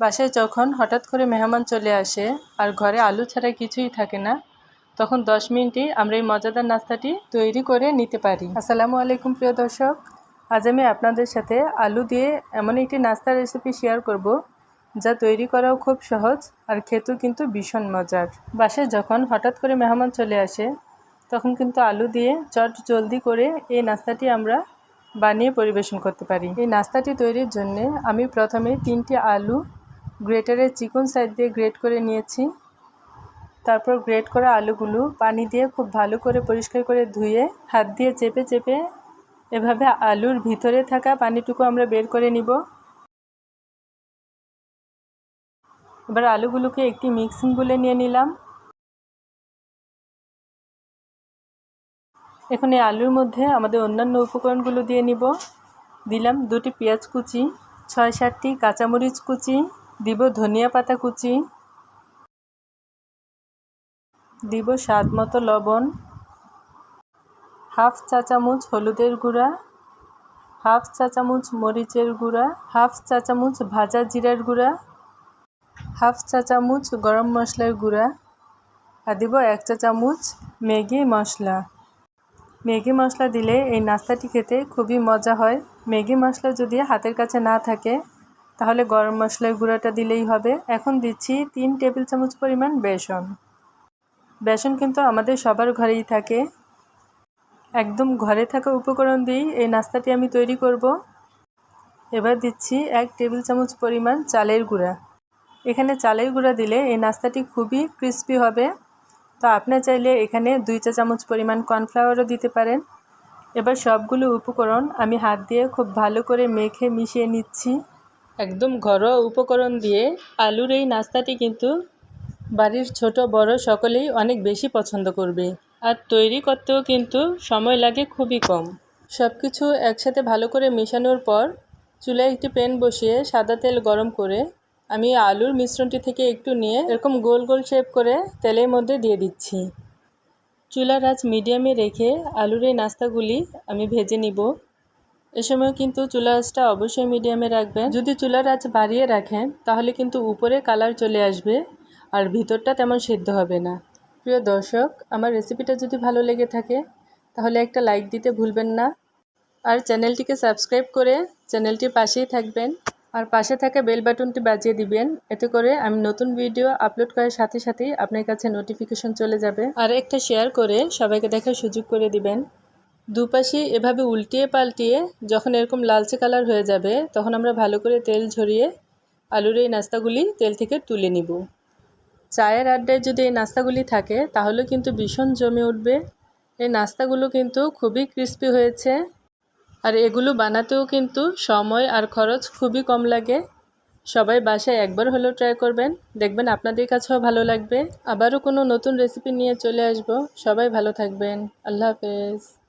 বাসায় যখন হঠাৎ করে মেহমান চলে আসে আর ঘরে আলু ছাড়া কিছুই থাকে না, তখন দশ মিনিটেই আমরা এই মজাদার নাস্তাটি তৈরি করে নিতে পারি। আসসালামু আলাইকুম, প্রিয় দর্শক। আজ আমি আপনাদের সাথে আলু দিয়ে এমন একটি নাস্তার রেসিপি শেয়ার করব, যা তৈরি করাও খুব সহজ আর খেতেও কিন্তু ভীষণ মজার। বাসায় যখন হঠাৎ করে মেহমান চলে আসে, তখন কিন্তু আলু দিয়ে চট জলদি করে এই নাস্তাটি আমরা বানিয়ে পরিবেশন করতে পারি। এই নাস্তাটি তৈরির জন্য আমি প্রথমে তিনটি আলু গ্রেটারের চিকন সাইড দিয়ে গ্রেট করে নিয়েছি। তারপর গ্রেট করা আলুগুলো পানি দিয়ে খুব ভালো করে পরিষ্কার করে ধুয়ে হাত দিয়ে চেপে চেপে এভাবে আলুর ভিতরে থাকা পানিটুকু আমরা বের করে নিব। এবার আলুগুলোকে একটি মিক্সিং বলে নিয়ে নিলাম। এখন এই আলুর মধ্যে আমাদের অন্যান্য উপকরণগুলো দিয়ে নিব। দিলাম দুটি পেঁয়াজ কুচি, ছয় সাতটি কাঁচামরিচ কুচি দিব ধনিয়া পাতা কুচি, দিব স্বাদ মতো লবণ, হাফ চা চামচ হলুদের গুঁড়া, হাফ চা চামচ মরিচের গুঁড়া, হাফ চা চামচ ভাজা জিরার গুঁড়া, হাফ চা চামচ গরম মশলার গুঁড়া, আর দিব এক চা চামচ ম্যাগি মশলা। ম্যাগি মশলা দিলে এই নাস্তাটি খেতে খুবই মজা হয়। ম্যাগি মশলা যদি হাতের কাছে না থাকে তাহলে গরম মশলার গুঁড়াটা দিলেই হবে। এখন দিচ্ছি তিন টেবিল চামচ পরিমাণ বেসন। বেসন কিন্তু আমাদের সবার ঘরেই থাকে। একদম ঘরে থাকা উপকরণ দিয়েই এই নাস্তাটি আমি তৈরি করব। এবার দিচ্ছি এক টেবিল চামচ পরিমাণ চালের গুঁড়া। এখানে চালের গুঁড়া দিলে এই নাস্তাটি খুবই ক্রিস্পি হবে। তো আপনার চাইলে এখানে দুই চা চামচ পরিমাণ কর্নফ্লাওয়ারও দিতে পারেন। এবার সবগুলো উপকরণ আমি হাত দিয়ে খুব ভালো করে মেখে মিশিয়ে নিচ্ছি। একদম ঘরোয়া উপকরণ দিয়ে আলুর এই নাস্তাটি কিন্তু বাড়ির ছোট, বড় সকলেই অনেক বেশি পছন্দ করবে। আর তৈরি করতেও কিন্তু সময় লাগে খুবই কম। সব কিছু একসাথে ভালো করে মেশানোর পর চুলায় একটি প্যান বসিয়ে সাদা তেল গরম করে আমি আলুর মিশ্রণটি থেকে একটু নিয়ে এরকম গোল গোল শেপ করে তেলের মধ্যে দিয়ে দিচ্ছি। চুলার আঁচ মিডিয়ামে রেখে আলুর এই নাস্তাগুলি আমি ভেজে নিব। এ সময় কিন্তু চুলা আঁচটা অবশ্যই মিডিয়ামে রাখবেন। যদি চুলার আঁচ বাড়িয়ে রাখেন, তাহলে কিন্তু উপরে কালার চলে আসবে আর ভিতরটা তেমন সিদ্ধ হবে না। প্রিয় দর্শক, আমার রেসিপিটা যদি ভালো লেগে থাকে, তাহলে একটা লাইক দিতে ভুলবেন না। আর চ্যানেলটিকে সাবস্ক্রাইব করে চ্যানেলটির পাশেই থাকবেন। আর পাশে থাকা বেল বাটনটি বাজিয়ে দিবেন। এতে করে আমি নতুন ভিডিও আপলোড করার সাথে সাথেই আপনার কাছে নোটিফিকেশন চলে যাবে। আর একটা শেয়ার করে সবাইকে দেখার সুযোগ করে দিবেন। দুপাশে এভাবে উল্টিয়ে পাল্টিয়ে যখন এরকম লালচে কালার হয়ে যাবে, তখন আমরা ভালো করে তেল ঝরিয়ে আলুর এই নাস্তাগুলি তেল থেকে তুলে নিব। চায়ের আড্ডায় যদি এই নাস্তাগুলি থাকে, তাহলে কিন্তু ভীষণ জমে উঠবে। এই নাস্তাগুলো কিন্তু খুবই ক্রিস্পি হয়েছে। আর এগুলো বানাতেও কিন্তু সময় আর খরচ খুবই কম লাগে। সবাই বাসায় একবার হলেও ট্রাই করবেন। দেখবেন আপনাদের কাছেও ভালো লাগবে। আবারও কোনো নতুন রেসিপি নিয়ে চলে আসব। সবাই ভালো থাকবেন। আল্লাহ হাফেজ।